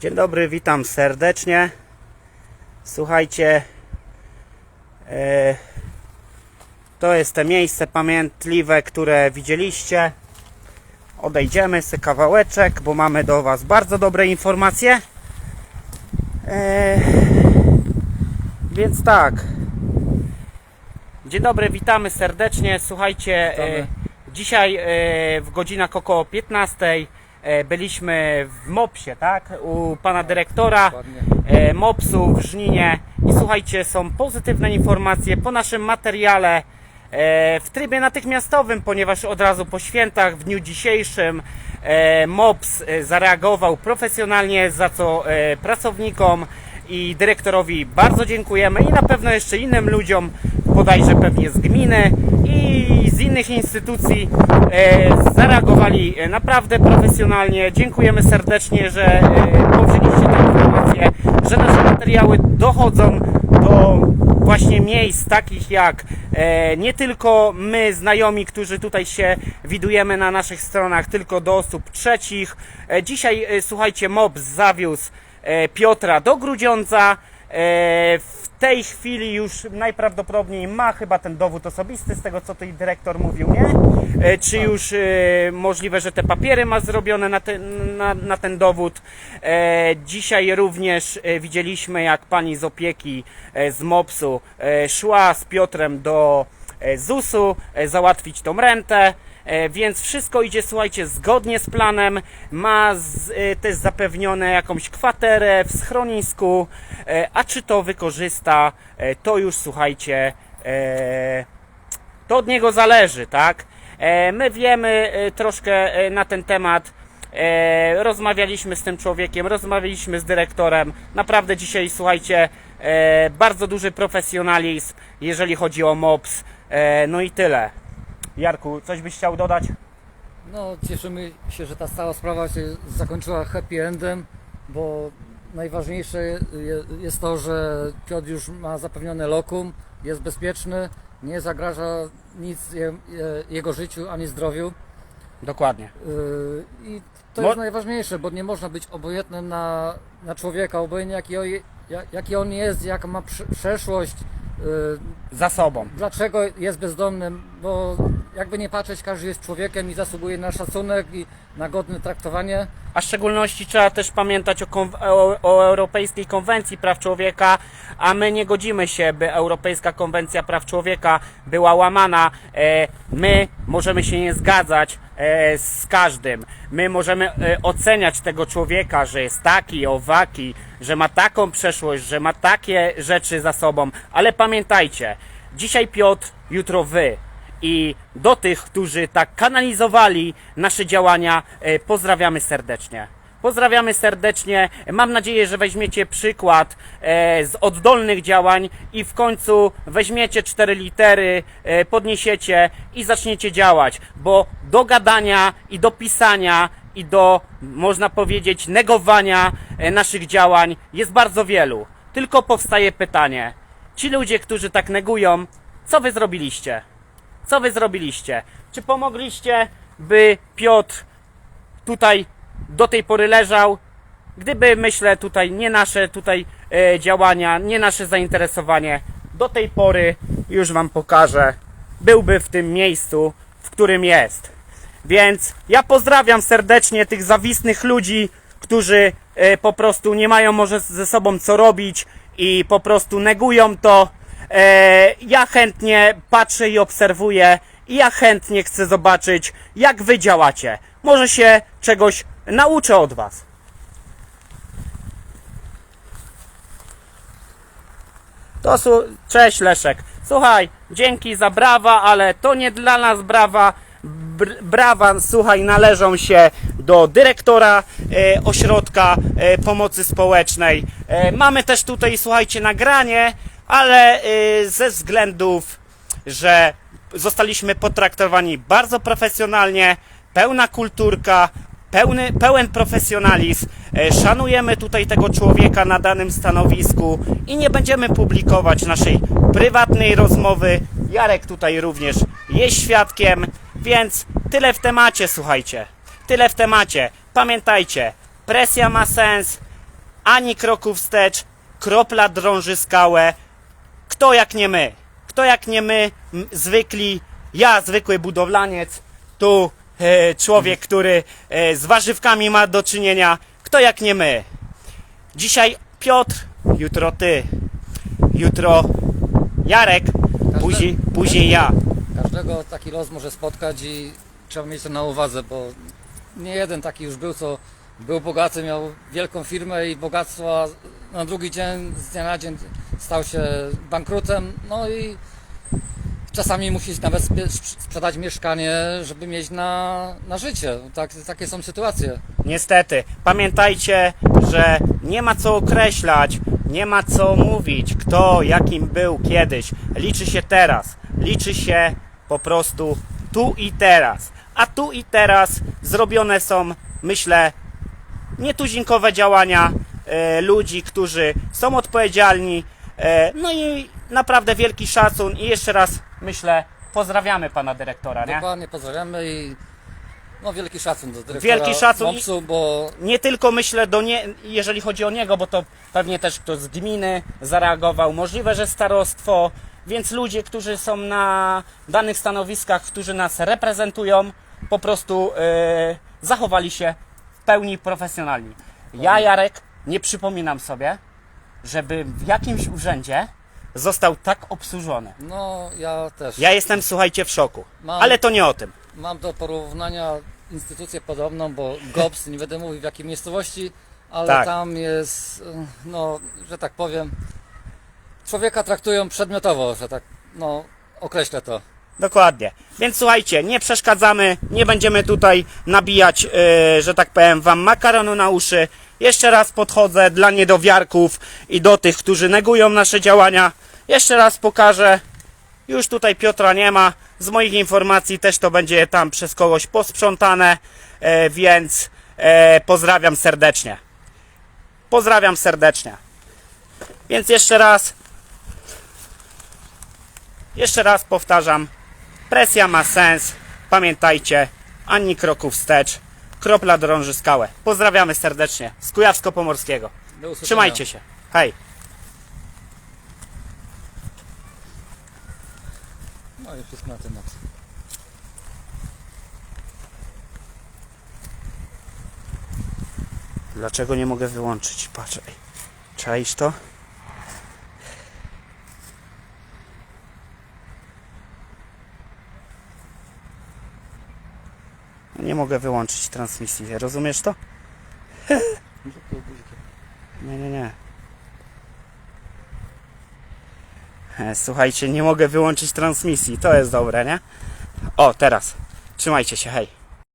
Dzień dobry, witam serdecznie. Słuchajcie, e, to jest te miejsce pamiętliwe, które widzieliście. Odejdziemy sobie kawałeczek, bo mamy do Was bardzo dobre informacje. E, więc tak. Dzień dobry, witamy serdecznie. Słuchajcie, e, Witamy. dzisiaj w godzinach około 15 e, byliśmy w MOPSie, tak? U pana dyrektora e, MOPS-u w Żninie. I słuchajcie, są pozytywne informacje po naszym materiale e, w trybie natychmiastowym, ponieważ od razu po świętach, w dniu dzisiejszym, e, MOPS e, zareagował profesjonalnie, za co e, pracownikom i dyrektorowi bardzo dziękujemy i na pewno jeszcze innym ludziom, bodajże pewnie z gminy i innych instytucji e, zareagowali e, naprawdę profesjonalnie. Dziękujemy serdecznie, że e, powzięliście tę informację, że nasze materiały dochodzą do właśnie miejsc takich jak nie tylko my, znajomi, którzy tutaj się widujemy na naszych stronach, tylko do osób trzecich. Dzisiaj, słuchajcie, MOBS zawiózł Piotra do Grudziądza. W tej chwili już najprawdopodobniej ma chyba ten dowód osobisty, z tego co tutaj dyrektor mówił, nie? E, Czy już e, możliwe, że te papiery ma zrobione na ten, na, na ten dowód? E, Dzisiaj również widzieliśmy, jak pani z opieki z MOPS-u szła z Piotrem do ZUS-u załatwić tą rentę. E, Więc wszystko idzie, słuchajcie, zgodnie z planem. Ma z, e, też zapewnione jakąś kwaterę w schronisku. E, A czy to wykorzysta, to już słuchajcie, to od niego zależy, tak? My wiemy troszkę na ten temat. Rozmawialiśmy z tym człowiekiem, rozmawialiśmy z dyrektorem. Naprawdę dzisiaj, słuchajcie, bardzo duży profesjonalizm, jeżeli chodzi o MOPS. No i tyle. Jarku, coś byś chciał dodać? No, cieszymy się, że ta cała sprawa się zakończyła happy endem, bo najważniejsze je- jest to, że Piotr już ma zapewnione lokum, jest bezpieczny, nie zagraża nic je, je, jego życiu ani zdrowiu. Dokładnie. Yy, I to Mo- jest najważniejsze, bo nie można być obojętnym na, na człowieka, obojętnie jaki, o, jak- jaki on jest, jaka ma prze- przeszłość, yy, Za sobą. Dlaczego jest bezdomnym? Bo jakby nie patrzeć, każdy jest człowiekiem i zasługuje na szacunek i na godne traktowanie. A w szczególności trzeba też pamiętać o, o, o Europejskiej Konwencji Praw Człowieka, a my nie godzimy się, by Europejska Konwencja Praw Człowieka była łamana. E, my możemy się nie zgadzać e, z każdym. My możemy e, oceniać tego człowieka, że jest taki, owaki, że ma taką przeszłość, że ma takie rzeczy za sobą, ale pamiętajcie, dzisiaj Piotr, jutro wy. I do tych, którzy tak kanalizowali nasze działania, e, pozdrawiamy serdecznie. Pozdrawiamy serdecznie. Mam nadzieję, że weźmiecie przykład e, z oddolnych działań i w końcu weźmiecie cztery litery, e, podniesiecie i zaczniecie działać, bo do gadania i do pisania i do, można powiedzieć, negowania naszych działań jest bardzo wielu. Tylko powstaje pytanie, ci ludzie, którzy tak negują, co wy zrobiliście? Co wy zrobiliście? Czy pomogliście, by Piotr tutaj do tej pory leżał? Gdyby, myślę, tutaj nie nasze tutaj e, działania, nie nasze zainteresowanie, do tej pory już wam pokażę, byłby w tym miejscu, w którym jest. Więc ja pozdrawiam serdecznie tych zawistnych ludzi, którzy e, po prostu nie mają może ze sobą co robić i po prostu negują to. E, ja chętnie patrzę i obserwuję i ja chętnie chcę zobaczyć, jak wy działacie. Może się czegoś nauczę od was. To su- Cześć Leszek. Słuchaj, dzięki za brawa, ale to nie dla nas brawa. Br- brawa, słuchaj, należą się do dyrektora e, ośrodka e, pomocy społecznej. E, mamy też tutaj, słuchajcie, nagranie, ale e, ze względów, że zostaliśmy potraktowani bardzo profesjonalnie, pełna kulturka, pełny, pełen profesjonalizm. E, Szanujemy tutaj tego człowieka na danym stanowisku i nie będziemy publikować naszej prywatnej rozmowy. Jarek tutaj również jest świadkiem, więc tyle w temacie, słuchajcie. Tyle w temacie. Pamiętajcie, presja ma sens, ani kroku wstecz, kropla drąży skałę. Kto jak nie my? Kto jak nie my, zwykli, ja zwykły budowlaniec, tu e, człowiek, który e, z warzywkami ma do czynienia. Kto jak nie my? Dzisiaj Piotr, jutro ty, jutro Jarek, później, później ja. Każdego taki los może spotkać i trzeba mieć to na uwadze, bo nie jeden taki już był, co był bogaty, miał wielką firmę i bogactwo, a na drugi dzień, z dnia na dzień stał się bankrutem, no i czasami musi nawet sprzedać mieszkanie, żeby mieć na, na życie. Tak, takie są sytuacje. Niestety, pamiętajcie, że nie ma co określać, nie ma co mówić, kto jakim był kiedyś. Liczy się teraz, liczy się po prostu tu i teraz. A tu i teraz zrobione są, myślę, nietuzinkowe działania e, ludzi, którzy są odpowiedzialni. E, no i naprawdę wielki szacun i jeszcze raz myślę, pozdrawiamy pana dyrektora, nie? Dokładnie pozdrawiamy i no wielki szacun do dyrektora Wielki szacun i- MOPS-u, bo nie tylko myślę do nie, jeżeli chodzi o niego, bo to pewnie też ktoś z gminy zareagował, możliwe, że starostwo, więc ludzie, którzy są na danych stanowiskach, którzy nas reprezentują, po prostu e, zachowali się w pełni profesjonalni. Ja, Jarek, nie przypominam sobie, żeby w jakimś urzędzie został tak obsłużony. no ja też. Ja jestem, słuchajcie, w szoku. Mam- Ale to nie o tym. Mam do porównania instytucję podobną, bo GOPS, nie będę mówił w jakiej miejscowości, ale Tak. tam jest, e, no, że tak powiem, człowieka traktują przedmiotowo, że tak, no, określę to. Dokładnie. Więc słuchajcie, nie przeszkadzamy, nie będziemy tutaj nabijać, yy, że tak powiem, wam makaronu na uszy. Jeszcze raz podchodzę dla niedowiarków i do tych, którzy negują nasze działania. Jeszcze raz pokażę. Już tutaj Piotra nie ma. Z moich informacji też to będzie tam przez kogoś posprzątane, e, więc e, pozdrawiam serdecznie. Pozdrawiam serdecznie. Więc jeszcze raz, jeszcze raz powtarzam, Presja ma sens. Pamiętajcie, ani kroku wstecz. Kropla drąży skałę. Pozdrawiamy serdecznie z Kujawsko-Pomorskiego. Trzymajcie się. Hej. No i wszystko na temat. Dlaczego nie mogę wyłączyć? Patrz. Czaisz to? Nie mogę wyłączyć transmisji. Rozumiesz to? Nie, nie, nie. E, Słuchajcie, nie mogę wyłączyć transmisji. To jest dobre, nie? O, teraz. Trzymajcie się, hej.